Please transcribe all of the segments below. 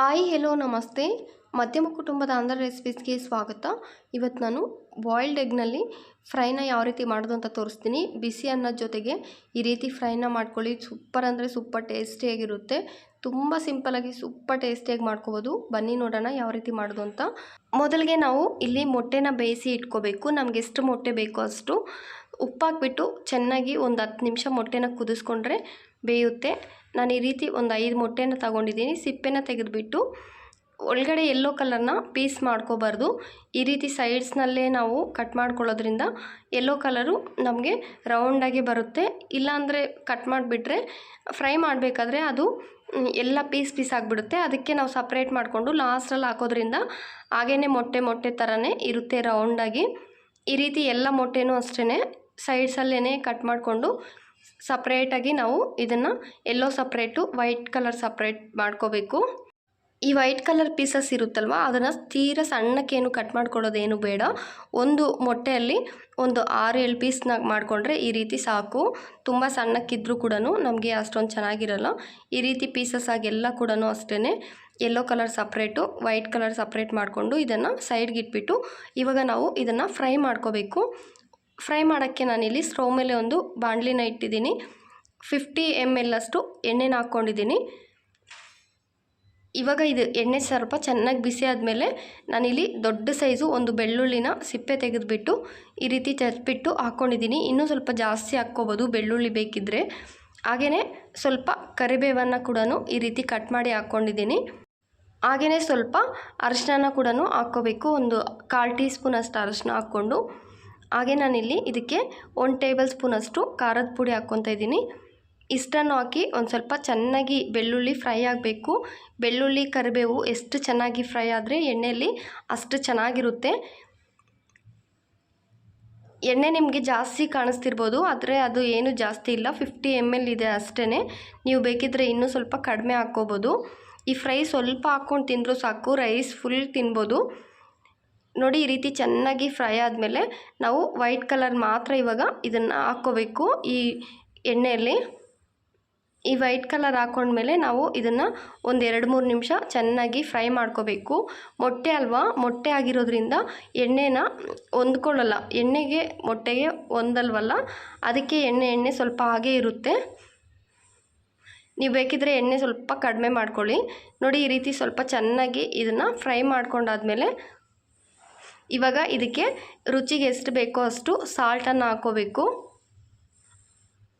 Hi hello ನಮಸ್ತೆ. ಮಧ್ಯಮ ಕುಟುಂಬದ ಆಂಧ್ರ ರೆಸಿಪೀಸ್ಗೆ ಸ್ವಾಗತ. ಇವತ್ತು ನಾನು ಬಾಯ್ಲ್ಡ್ ಎಗ್ನಲ್ಲಿ ಫ್ರೈನ ಯಾವ ರೀತಿ ಮಾಡೋದು ಅಂತ ತೋರಿಸ್ತೀನಿ. ಬಿಸಿ ಅನ್ನದ ಜೊತೆಗೆ ಈ ರೀತಿ ಫ್ರೈನ ಮಾಡ್ಕೊಳ್ಳಿ. ಸೂಪರ್ ಅಂದರೆ ಸೂಪರ್ ಟೇಸ್ಟಿಯಾಗಿರುತ್ತೆ ತುಂಬ ಸಿಂಪಲಾಗಿ ಸೂಪರ್ ಟೇಸ್ಟಿಯಾಗಿ ಮಾಡ್ಕೋಬೋದು. ಬನ್ನಿ ನೋಡೋಣ ಯಾವ ರೀತಿ ಮಾಡೋದು ಅಂತ. ಮೊದಲಿಗೆ ನಾವು ಇಲ್ಲಿ ಮೊಟ್ಟೆನ ಬೇಯಿಸಿ ಇಟ್ಕೋಬೇಕು. ನಮಗೆ ಎಷ್ಟು ಮೊಟ್ಟೆ ಬೇಕೋ ಅಷ್ಟು. ಉಪ್ಪಾಕ್ಬಿಟ್ಟು ಚೆನ್ನಾಗಿ ಒಂದು ಹತ್ತು ನಿಮಿಷ ಮೊಟ್ಟೆನ ಕುದಿಸ್ಕೊಂಡ್ರೆ ಬೇಯುತ್ತೆ. ನಾನು ಈ ರೀತಿ ಒಂದು ಐದು ಮೊಟ್ಟೆನ ತಗೊಂಡಿದ್ದೀನಿ. ಸಿಪ್ಪೆನ ತೆಗೆದುಬಿಟ್ಟು ಒಳಗಡೆ ಎಲ್ಲೋ ಕಲರ್ನ ಪೀಸ್ ಮಾಡ್ಕೋಬಾರ್ದು. ಈ ರೀತಿ ಸೈಡ್ಸ್ನಲ್ಲೇ ನಾವು ಕಟ್ ಮಾಡ್ಕೊಳ್ಳೋದ್ರಿಂದ ಎಲ್ಲೋ ಕಲರು ನಮಗೆ ರೌಂಡಾಗಿ ಬರುತ್ತೆ. ಇಲ್ಲಾಂದರೆ ಕಟ್ ಮಾಡಿಬಿಟ್ರೆ ಫ್ರೈ ಮಾಡಬೇಕಾದ್ರೆ ಅದು ಎಲ್ಲ ಪೀಸ್ ಪೀಸ್ ಆಗಿಬಿಡುತ್ತೆ. ಅದಕ್ಕೆ ನಾವು ಸಪ್ರೇಟ್ ಮಾಡಿಕೊಂಡು ಲಾಸ್ಟಲ್ಲಿ ಹಾಕೋದ್ರಿಂದ ಹಾಗೇ ಮೊಟ್ಟೆ ಮೊಟ್ಟೆ ಥರನೇ ಇರುತ್ತೆ ರೌಂಡಾಗಿ ಈ ರೀತಿ ಎಲ್ಲ ಮೊಟ್ಟೆನೂ ಅಷ್ಟೇ ಸೈಡ್ಸಲ್ಲೇ ಕಟ್ ಮಾಡಿಕೊಂಡು ಸಪ್ರೇಟಾಗಿ ನಾವು ಇದನ್ನು ಎಲ್ಲೋ ಸಪ್ರೇಟು ವೈಟ್ ಕಲರ್ ಸಪ್ರೇಟ್ ಮಾಡ್ಕೋಬೇಕು. ಈ ವೈಟ್ ಕಲರ್ ಪೀಸಸ್ ಇರುತ್ತಲ್ವ, ಅದನ್ನು ತೀರ ಸಣ್ಣಕ್ಕೇನು ಕಟ್ ಮಾಡ್ಕೊಳ್ಳೋದೇನು ಬೇಡ. ಒಂದು ಮೊಟ್ಟೆಯಲ್ಲಿ ಒಂದು ಆರು ಏಳು ಪೀಸ್ನ ಮಾಡಿಕೊಂಡ್ರೆ ಈ ರೀತಿ ಸಾಕು. ತುಂಬ ಸಣ್ಣಕ್ಕಿದ್ರೂ ಕೂಡ ನಮಗೆ ಅಷ್ಟೊಂದು ಚೆನ್ನಾಗಿರಲ್ಲ. ಈ ರೀತಿ ಪೀಸಸ್ ಆಗಿ ಎಲ್ಲ ಕೂಡ ಅಷ್ಟೇ yellow colour separate white colour separate ಮಾಡಿಕೊಂಡು ಇದನ್ನು ಸೈಡ್ಗೆ ಇಟ್ಬಿಟ್ಟು ಇವಾಗ ನಾವು ಇದನ್ನು ಫ್ರೈ ಮಾಡ್ಕೋಬೇಕು. ಫ್ರೈ ಮಾಡೋಕ್ಕೆ ನಾನಿಲ್ಲಿ ಸ್ಟೋ ಮೇಲೆ ಒಂದು ಬಾಣಲಿನ ಇಟ್ಟಿದ್ದೀನಿ. ಫಿಫ್ಟಿ ಎಂ ಎಲ್ ಅಷ್ಟು ಎಣ್ಣೆನ ಹಾಕ್ಕೊಂಡಿದ್ದೀನಿ. ಇವಾಗ ಇದು ಎಣ್ಣೆ ಸ್ವಲ್ಪ ಚೆನ್ನಾಗಿ ಬಿಸಿ ಆದಮೇಲೆ ನಾನಿಲ್ಲಿ ದೊಡ್ಡ ಸೈಜು ಒಂದು ಬೆಳ್ಳುಳ್ಳಿನ ಸಿಪ್ಪೆ ತೆಗೆದುಬಿಟ್ಟು ಈ ರೀತಿ ಚಚ್ಬಿಟ್ಟು ಹಾಕ್ಕೊಂಡಿದ್ದೀನಿ. ಇನ್ನೂ ಸ್ವಲ್ಪ ಜಾಸ್ತಿ ಹಾಕ್ಕೋಬೋದು ಬೆಳ್ಳುಳ್ಳಿ ಬೇಕಿದ್ದರೆ ಹಾಗೆಯೇ ಸ್ವಲ್ಪ ಕರಿಬೇವನ್ನು ಕೂಡ ಈ ರೀತಿ ಕಟ್ ಮಾಡಿ ಹಾಕ್ಕೊಂಡಿದ್ದೀನಿ. ಹಾಗೆಯೇ ಸ್ವಲ್ಪ ಅರಶಿನ ಕೂಡ ಹಾಕ್ಕೋಬೇಕು. ಒಂದು ಕಾಲು ಟೀ ಸ್ಪೂನ್ ಅಷ್ಟು ಅರಿಶಿನ ಹಾಕ್ಕೊಂಡು. ಹಾಗೆ ನಾನಿಲ್ಲಿ ಇದಕ್ಕೆ ಒಂದು ಟೇಬಲ್ ಸ್ಪೂನಷ್ಟು ಖಾರದ ಪುಡಿ ಹಾಕ್ಕೊತಾ ಇದ್ದೀನಿ. ಇಷ್ಟನ್ನು ಹಾಕಿ ಒಂದು ಸ್ವಲ್ಪ ಚೆನ್ನಾಗಿ ಬೆಳ್ಳುಳ್ಳಿ ಫ್ರೈ ಆಗಬೇಕು. ಬೆಳ್ಳುಳ್ಳಿ, ಕರಿಬೇವು ಎಷ್ಟು ಚೆನ್ನಾಗಿ ಫ್ರೈ ಆದರೆ ಎಣ್ಣೆಯಲ್ಲಿ ಅಷ್ಟು ಚೆನ್ನಾಗಿರುತ್ತೆ. ಎಣ್ಣೆ ನಿಮಗೆ ಜಾಸ್ತಿ ಕಾಣಿಸ್ತಿರ್ಬೋದು, ಆದರೆ ಅದು ಏನು ಜಾಸ್ತಿ ಇಲ್ಲ. ಫಿಫ್ಟಿ ಎಂ ಎಲ್ ಇದೆ ಅಷ್ಟೇ ನೀವು ಬೇಕಿದ್ದರೆ ಇನ್ನೂ ಸ್ವಲ್ಪ ಕಡಿಮೆ ಹಾಕ್ಕೋಬೋದು. ಈ ಫ್ರೈ ಸ್ವಲ್ಪ ಹಾಕ್ಕೊಂಡು ತಿಂದರೂ ಸಾಕು, ರೈಸ್ ಫುಲ್ ತಿನ್ಬೋದು. ನೋಡಿ ಈ ರೀತಿ ಚೆನ್ನಾಗಿ ಫ್ರೈ ಆದಮೇಲೆ ನಾವು ವೈಟ್ ಕಲರ್ ಮಾತ್ರ ಇವಾಗ ಇದನ್ನು ಹಾಕ್ಕೋಬೇಕು. ಈ ಎಣ್ಣೆಯಲ್ಲಿ ಈ ವೈಟ್ ಕಲರ್ ಹಾಕ್ಕೊಂಡ್ಮೇಲೆ ನಾವು ಇದನ್ನು ಒಂದು ಎರಡು ಮೂರು ನಿಮಿಷ ಚೆನ್ನಾಗಿ ಫ್ರೈ ಮಾಡ್ಕೋಬೇಕು. ಮೊಟ್ಟೆ ಅಲ್ವಾ? ಮೊಟ್ಟೆ ಆಗಿರೋದ್ರಿಂದ ಎಣ್ಣೆನ ಹೊಂದ್ಕೊಳ್ಳಲ್ಲ. ಎಣ್ಣೆಗೆ, ಮೊಟ್ಟೆಗೆ ಹೊಂದಲ್ವಲ್ಲ? ಅದಕ್ಕೆ ಎಣ್ಣೆ ಎಣ್ಣೆ ಸ್ವಲ್ಪ ಹಾಗೇ ಇರುತ್ತೆ. ನೀವು ಬೇಕಿದ್ರೆ ಎಣ್ಣೆ ಸ್ವಲ್ಪ ಕಡಿಮೆ ಮಾಡ್ಕೊಳ್ಳಿ. ನೋಡಿ ಈ ರೀತಿ ಸ್ವಲ್ಪ ಚೆನ್ನಾಗಿ ಇದನ್ನು ಫ್ರೈ ಮಾಡ್ಕೊಂಡಾದ್ಮೇಲೆ ಇವಾಗ ಇದಕ್ಕೆ ರುಚಿಗೆ ಎಷ್ಟು ಬೇಕೋ ಅಷ್ಟು ಸಾಲ್ಟನ್ನು ಹಾಕೋಬೇಕು.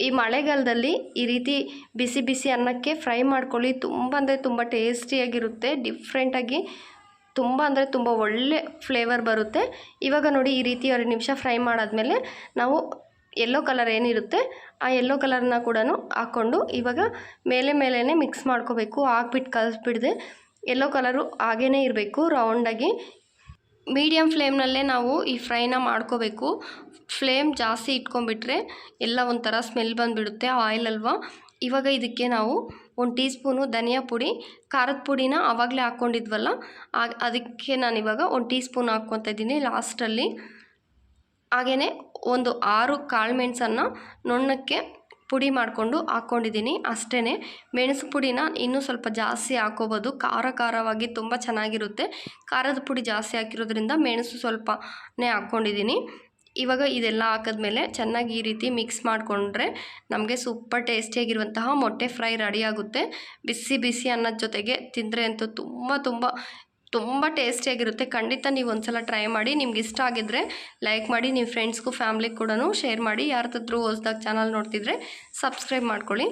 ಈ ಮಳೆಗಾಲದಲ್ಲಿ ಈ ರೀತಿ ಬಿಸಿ ಬಿಸಿ ಅನ್ನಕ್ಕೆ ಫ್ರೈ ಮಾಡ್ಕೊಳ್ಳಿ. ತುಂಬ ಅಂದರೆ ತುಂಬ ಟೇಸ್ಟಿಯಾಗಿರುತ್ತೆ ಡಿಫ್ರೆಂಟಾಗಿ ತುಂಬ ಅಂದರೆ ತುಂಬ ಒಳ್ಳೆ ಫ್ಲೇವರ್ ಬರುತ್ತೆ. ಇವಾಗ ನೋಡಿ ಈ ರೀತಿ ಎರಡು ನಿಮಿಷ ಫ್ರೈ ಮಾಡಾದಮೇಲೆ ನಾವು ಎಲ್ಲೋ ಕಲರ್ ಏನಿರುತ್ತೆ ಆ ಎಲ್ಲೋ ಕಲರ್ನ ಕೂಡ ಹಾಕ್ಕೊಂಡು ಇವಾಗ ಮೇಲೆ ಮೇಲೇ ಮಿಕ್ಸ್ ಮಾಡ್ಕೋಬೇಕು. ಹಾಕ್ಬಿಟ್ಟು ಕಲಿಸ್ಬಿಡ್ದೆ. ಎಲ್ಲೋ ಕಲರು ಹಾಗೇ ಇರಬೇಕು ರೌಂಡಾಗಿ ಮೀಡಿಯಮ್ ಫ್ಲೇಮ್ನಲ್ಲೇ ನಾವು ಈ ಫ್ರೈನ ಮಾಡ್ಕೋಬೇಕು. ಫ್ಲೇಮ್ ಜಾಸ್ತಿ ಇಟ್ಕೊಂಡ್ಬಿಟ್ರೆ ಎಲ್ಲ ಒಂಥರ ಸ್ಮೆಲ್ ಬಂದುಬಿಡುತ್ತೆ ಆಯಿಲ್ ಅಲ್ವಾ. ಇವಾಗ ಇದಕ್ಕೆ ನಾವು ಒಂದು ಟೀ ಸ್ಪೂನು ಧನಿಯಾ ಪುಡಿ, ಖಾರದ ಪುಡಿನ ಆವಾಗಲೇ ಹಾಕ್ಕೊಂಡಿದ್ವಲ್ಲ ಅದಕ್ಕೆ ನಾನಿವಾಗ ಒಂದು ಟೀ ಸ್ಪೂನ್ ಹಾಕ್ಕೊತಾ ಇದ್ದೀನಿ ಲಾಸ್ಟಲ್ಲಿ ಹಾಗೆಯೇ ಒಂದು ಆರು ಕಾಳು ಮೆಣಸನ್ನು ನುಣ್ಣಕ್ಕೆ ಪುಡಿ ಮಾಡಿಕೊಂಡು ಹಾಕ್ಕೊಂಡಿದ್ದೀನಿ. ಅಷ್ಟೇ ಮೆಣಸು ಪುಡಿನ ಇನ್ನೂ ಸ್ವಲ್ಪ ಜಾಸ್ತಿ ಹಾಕೋಬೋದು. ಖಾರ ಖಾರವಾಗಿ ತುಂಬ ಚೆನ್ನಾಗಿರುತ್ತೆ. ಖಾರದ ಪುಡಿ ಜಾಸ್ತಿ ಹಾಕಿರೋದ್ರಿಂದ ಮೆಣಸು ಸ್ವಲ್ಪನೇ ಹಾಕ್ಕೊಂಡಿದ್ದೀನಿ. ಇವಾಗ ಇದೆಲ್ಲ ಹಾಕಿದ್ಮೇಲೆ ಚೆನ್ನಾಗಿ ಈ ರೀತಿ ಮಿಕ್ಸ್ ಮಾಡಿಕೊಂಡ್ರೆ ನಮಗೆ ಸೂಪರ್ ಟೇಸ್ಟಿಯಾಗಿರುವಂತಹ ಮೊಟ್ಟೆ ಫ್ರೈ ರೆಡಿಯಾಗುತ್ತೆ ಬಿಸಿ ಬಿಸಿ ಅನ್ನದ ಜೊತೆಗೆ ತಿಂದರೆ ಅಂತೂ ತುಂಬ ತುಂಬ ತುಂಬ ಟೇಸ್ಟಿಯಾಗಿರುತ್ತೆ ಖಂಡಿತ ನೀವು ಒಂದ್ಸಲ ಟ್ರೈ ಮಾಡಿ, ನಿಮ್ಗೆ ಇಷ್ಟ ಆಗಿದ್ದರೆ ಲೈಕ್ ಮಾಡಿ ನಿಮ್ಮ ಫ್ರೆಂಡ್ಸ್ಗೂ ಫ್ಯಾಮ್ಲಿಗೆ ಕೂಡ ಶೇರ್ ಮಾಡಿ. ಯಾರ್ದಾದ್ರೂ ಹೊಸ್ದಾಗಿ ಚಾನಲ್ ನೋಡ್ತಿದ್ರೆ ಸಬ್ಸ್ಕ್ರೈಬ್ ಮಾಡ್ಕೊಳ್ಳಿ.